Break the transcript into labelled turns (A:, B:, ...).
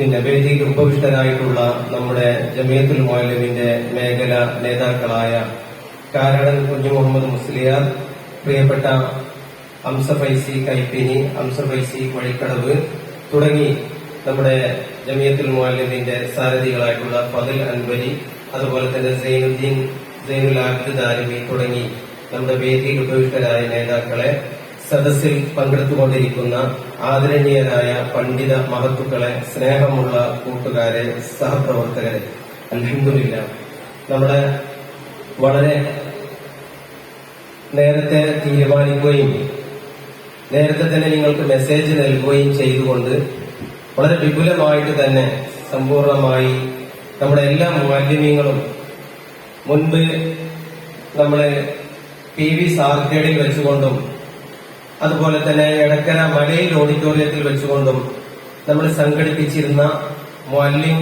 A: പിന്നെ വേദിയിൽ ഉപവിഷ്ടരായിട്ടുള്ള നമ്മുടെ ജമിയത്തുൽ മോലിമിന്റെ മേഖല നേതാക്കളായ കാരടൻ കുഞ്ഞു മുഹമ്മദ് മുസ്ലിയാർ പ്രിയപ്പെട്ട അംസഫൈസി കൈപ്പിനി അംസഫൈസി വഴിക്കടവ് തുടങ്ങി നമ്മുടെ ജമിയത്തുൽ മോലിമിന്റെ സാരഥികളായിട്ടുള്ള ഫതിൽ അൻവരി അതുപോലെ തന്നെ സൈനുദ്ദീൻ സൈനുൽ ആബിദ് ദാരിമി തുടങ്ങി നമ്മുടെ വേദിയിൽ ഉപവിഷ്ടരായ നേതാക്കളെ സദസ്സിൽ പങ്കെടുത്തുകൊണ്ടിരിക്കുന്ന ആദരണീയരായ പണ്ഡിത മഹത്തുക്കളെ സ്നേഹമുള്ള കൂട്ടുകാരെ സഹപ്രവർത്തകരെ അൽഹംദുലില്ല. നമ്മുടെ വളരെ നേരത്തെ തീരുമാനിക്കുകയും നേരത്തെ തന്നെ നിങ്ങൾക്ക് മെസ്സേജ് നൽകുകയും ചെയ്തുകൊണ്ട് വളരെ വിപുലമായിട്ട് തന്നെ സമ്പൂർണമായി നമ്മുടെ എല്ലാ മാലിന്യങ്ങളും മുൻപ് നമ്മളെ പി വി സാർക്കേടിൽ വെച്ചുകൊണ്ടും അതുപോലെ തന്നെ എടക്കര മലയിൽ ഓഡിറ്റോറിയത്തിൽ വെച്ചുകൊണ്ടും നമ്മൾ സംഘടിപ്പിച്ചിരുന്ന മാലിന്യം